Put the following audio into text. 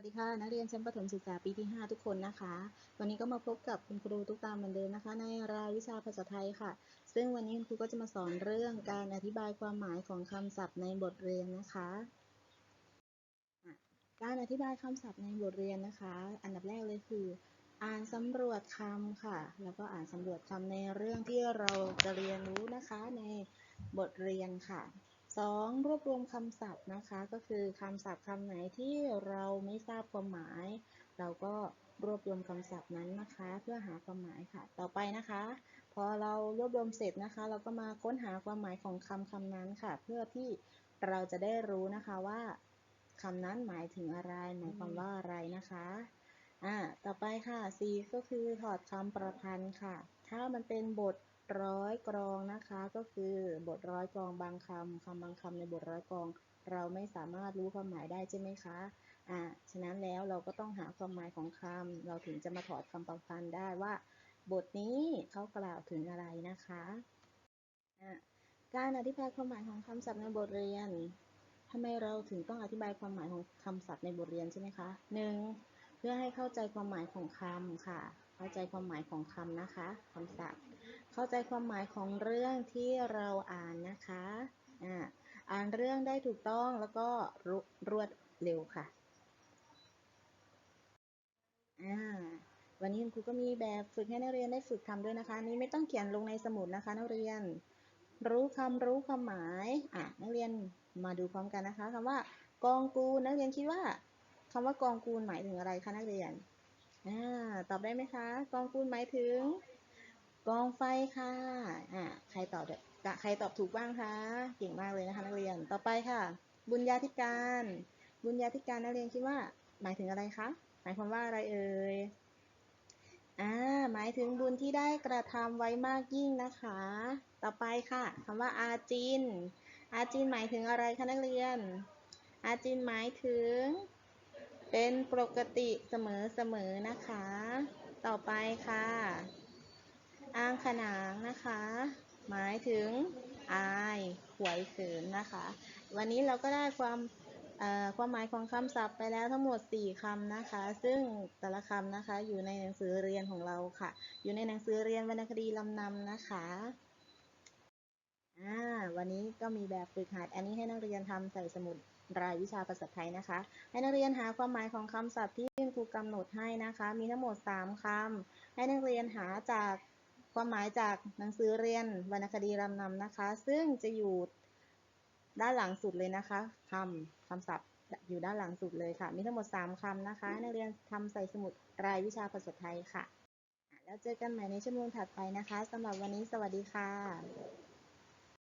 วัสดีค่ะนักเรียนชั้นประถมศึกษาปีที่ 5 ทุกคนนะคะ วันนี้ก็มาพบกับคุณครูทุกตามเหมือนเดิมนะคะ ในรายวิชาภาษาไทยค่ะ ซึ่งวันนี้คุณครูก็จะมาสอนเรื่องการอธิบายความหมายของคำศัพท์ในบทเรียนนะคะอะการอธิบายคำศัพท์ในบทเรียนนะคะ อันดับแรกเลยคือ อ่านสำรวจคำค่ะ แล้วก็อ่านสำรวจคำในเรื่องที่เราจะเรียนรู้นะคะในบทเรียนค่ะ สองรวบรวมคำศัพท์นะคะ ก็คือคำศัพท์คำไหนที่เราไม่ทราบความหมาย เราก็รวบรวมคำศัพท์นั้นนะคะ เพื่อหาความหมายค่ะ ต่อไปนะคะ พอเรารวบรวมเสร็จนะคะ เราก็มาค้นหาความหมายของคำคำนั้นค่ะ เพื่อที่เราจะได้รู้นะคะว่าคำนั้นหมายถึงอะไร หมายความว่าอะไรนะคะอ่าต่อไปค่ะ C ก็คือถอดคำประพันธ์ค่ะ ถ้ามันเป็นบท ร้อยกรองนะคะก็คือบทร้อยกรองบางคำคำบางคำในบทร้อยกรอง เราไม่สามารถรู้ความหมายได้ใช่ไหมคะอ่าฉะนั้นแล้วเราก็ต้องหาความหมายของคำเราถึงจะมาถอดคำประพันธ์ได้ว่า บทนี้เขากล่าวถึงอะไรนะคะอ่าการอธิบายความหมายของคำศัพท์ในบทเรียนทำไมเราถึงต้องอธิบายความหมายของคำศัพท์ในบทเรียนใช่ไหมคะหนึ่งเพื่อให้เข้าใจความหมายของคำค่ะ เข้าใจความหมายของคำนะคะคำศัพท์ เข้าใจความหมายของเรื่องที่เราอ่านนะคะอ่าอ่านเรื่องได้ถูกต้องแล้วก็รวดเร็วค่ะอ่าวันนี้คุณครูก็มีแบบฝึกให้นักเรียนได้ฝึกทำด้วยนะคะ นี้ไม่ต้องเขียนลงในสมุดนะคะนักเรียน รู้คำรู้ความหมายอะนักเรียนมาดูพร้อมกันนะคะคำว่ากองกูลนักเรียนคิดว่าคำว่ากองกูลหมายถึงอะไรคะนักเรียนอ่าตอบได้ไหมคะ กองกูลหมายถึง กองไฟค่ะอ่าใครตอบใครตอบถูกบ้างคะเก่งมากเลยนะคะนักเรียน ต่อไปค่ะ บุญญาธิการ บุญญาธิการนักเรียนคิดว่า หมายถึงอะไรคะหมายความว่าอะไรเอ่ยอ่าหมายถึงบุญที่ได้กระทำไว้มากยิ่งนะคะ ต่อไปค่ะคำว่าอาจิน อาจินหมายถึงอะไรคะนักเรียน อาจินหมายถึง เป็นปกติเสมอๆนะคะ ต่อไปค่ะ อ้างขนางนะคะ หมายถึงอายหวยเขินนะคะ วันนี้เราก็ได้ความความหมายของคำศัพท์ไปแล้วทั้งหมด 4คำนะคะ ซึ่งแต่ละคำนะคะอยู่ในหนังสือเรียนของเราค่ะ อยู่ในหนังสือเรียนวรรณคดีลำนำนะคะอ่าวันนี้ก็มีแบบฝึกหัด อันนี้ให้นักเรียนทำใส่สมุดรายวิชาภาษาไทยนะคะ ให้นักเรียนหาความหมายของคำศัพท์ที่ครูกำหนดให้นะคะ มีทั้งหมด 3คำให้นักเรียนหาจาก ความหมายจากหนังสือเรียนวรรณคดีรำนำนะคะ ซึ่งจะอยู่ด้านหลังสุดเลยนะคะคำคำศัพท์อยู่ด้านหลังสุดเลยค่ะ มีทั้งหมด 3คำนะคะนักเรียนทำใส่สมุดรายวิชาภาษาไทยค่ะ แล้วเจอกันใหม่ในชั่วโมงถัดไปนะคะสำหรับวันนี้สวัสดีค่ะ